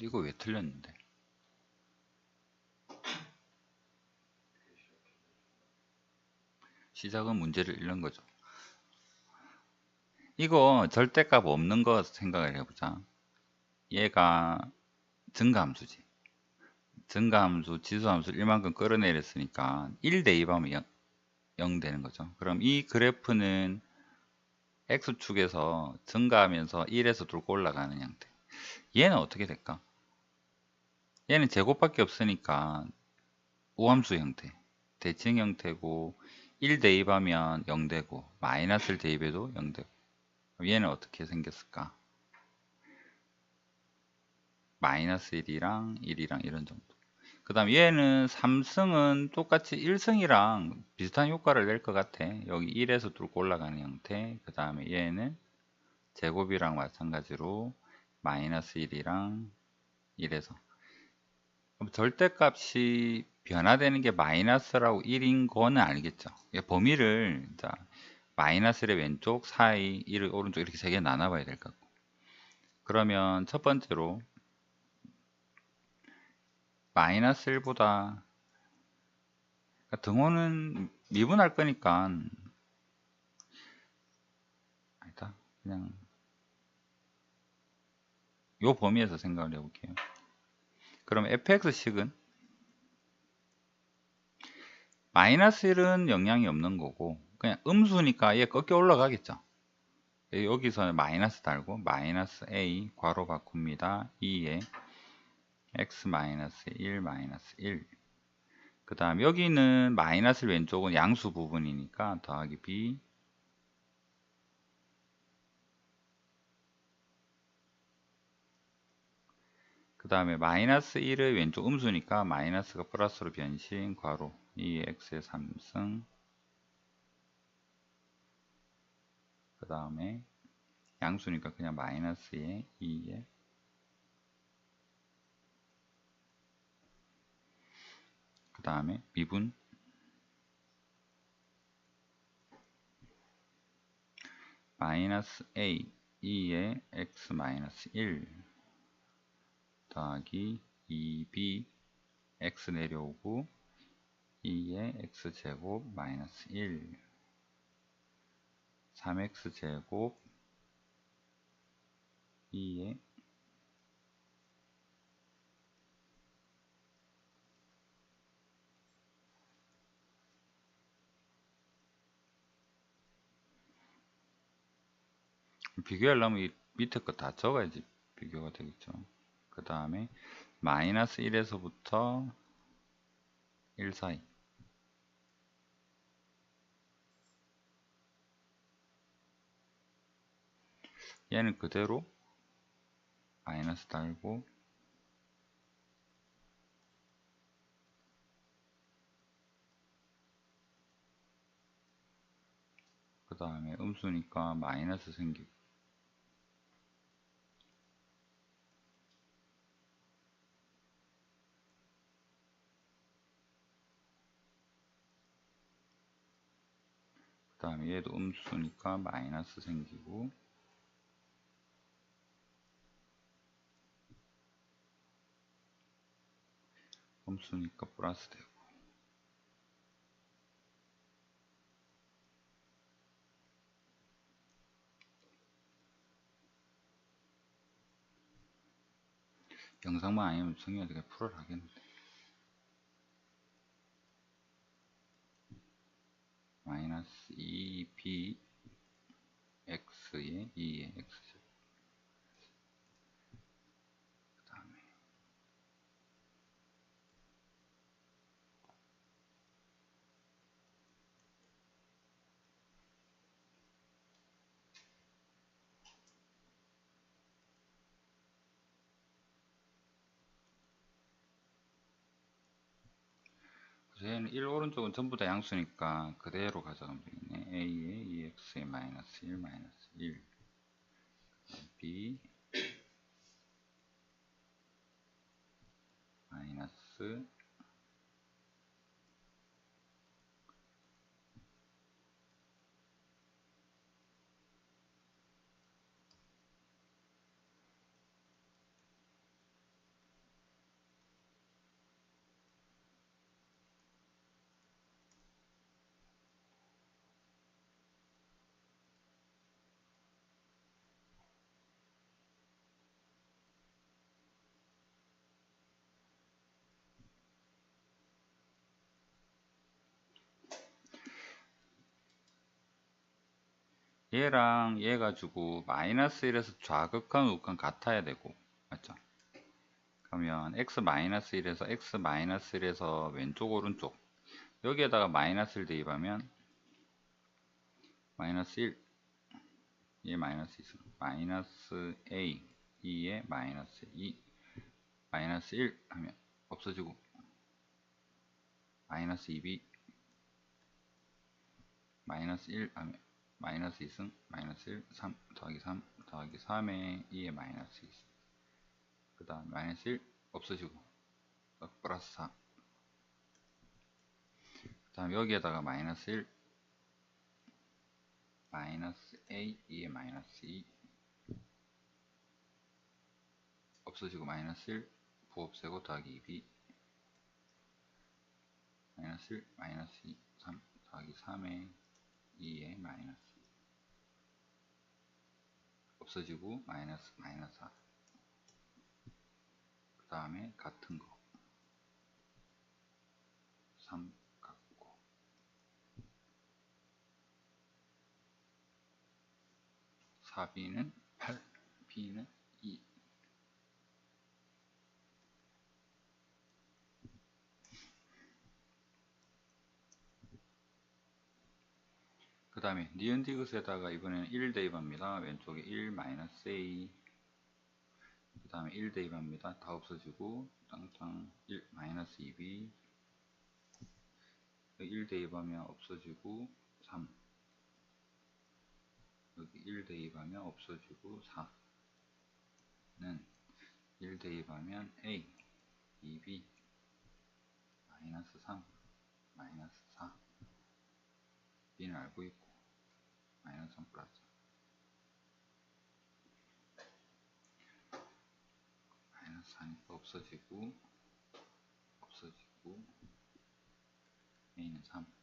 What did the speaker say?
이거 왜 틀렸는데? 시작은 문제를 잃는 거죠. 이거 절대값 없는 거 생각을 해보자. 얘가 증가함수지. 증가함수, 지수함수를 1만큼 끌어내렸으니까 1 대입하면 0, 0 되는 거죠. 그럼 이 그래프는 X축에서 증가하면서 1에서 뚫고 올라가는 형태. 얘는 어떻게 될까? 얘는 제곱밖에 없으니까 우함수 형태, 대칭 형태고 1 대입하면 0 되고 마이너스를 대입해도 0 되고 얘는 어떻게 생겼을까? 마이너스 1이랑 1이랑 이런 정도. 그 다음 얘는 3승은 똑같이 1승이랑 비슷한 효과를 낼 것 같아. 여기 1에서 뚫고 올라가는 형태. 그 다음에 얘는 제곱이랑 마찬가지로 마이너스 1이랑 1에서. 절대값이 변화되는 게 마이너스라고 1인 거는 알겠죠. 범위를 자 마이너스의 왼쪽, 사이, 1을 오른쪽 이렇게 세 개 나눠봐야 될 것 같고. 그러면 첫 번째로 마이너스 1보다 그러니까 등호는 미분할 거니까 그냥 요 범위에서 생각을 해볼게요. 그럼 fx식은 마이너스 1은 영향이 없는 거고 그냥 음수니까 얘 꺾여 올라가겠죠. 여기서 마이너스 달고 마이너스 a 괄호 바꿉니다. 2에 x 마이너스 1 마이너스 1. 그 다음 여기는 마이너스 왼쪽은 양수 부분이니까 더하기 b 그 다음에 마이너스 1의 왼쪽 음수니까 마이너스가 플러스로 변신 괄호 2x의 3승. 그 다음에 양수니까 그냥 마이너스의 2의 그 다음에 미분. 마이너스 a 2의 x 마이너스 1 더하기 2b x 내려오고 2의 x제곱 마이너스 1 3x제곱 2의 비교하려면 이 밑에 거 다 적어야지 비교가 되겠죠. 그 다음에 마이너스 1에서부터 1 사이. 얘는 그대로 마이너스 달고 그 다음에 음수니까 마이너스 생기고 그 다음에 얘도 음수니까 마이너스 생기고 음수니까 플러스 되고 영상만 아니면 성현이 어떻게 풀어라 하겠는데 마이너스 2b x의 2의 x 그 얘는 1 오른쪽은 전부 다 양수니까 그대로 가져가면 되겠네. a의 2x의 마이너스 1 마이너스 1 b 마이너스 얘랑 얘 가지고 마이너스 1에서 좌극한 우극한 같아야 되고 맞죠? 그러면 x 마이너스 1에서 x 마이너스 1에서 왼쪽 오른쪽 여기에다가 마이너스 1 대입하면 마이너스 1 얘 마이너스 2 마이너스 a 2에 마이너스 2 마이너스 1 하면 없어지고 마이너스 2b 마이너스 1 하면 마이너스 2승 마이너스 1 3 더하기 3 더하기 3에 2에 마이너스 2 그 다음 마이너스 1 없어지고 어, 플러스 4그 다음 여기에다가 마이너스 1 마이너스 a 2에 마이너스 2 없어지고 마이너스 1 부없애고 더하기 2b 마이너스 1 마이너스 2 3 더하기 3에 2에 마이너스 2 없어지고 마이너스 마이너스 4그 다음에 같은 거. 3 같고. 4b는 8 b는 2 다음에 니은 디귿에다가 이번에는 1 대입합니다. 왼쪽에 1 마이너스 a. 그 다음에 1 대입합니다. 다 없어지고 땅땅 1 마이너스 2b 1 대입하면 없어지고 3 여기 1 대입하면 없어지고 4는 1 대입하면 a. 2b 마이너스 3 마이너스 4 b는 알고 있고 son plazas. 마이너스 하니까 없어지고 없어지고 A는 3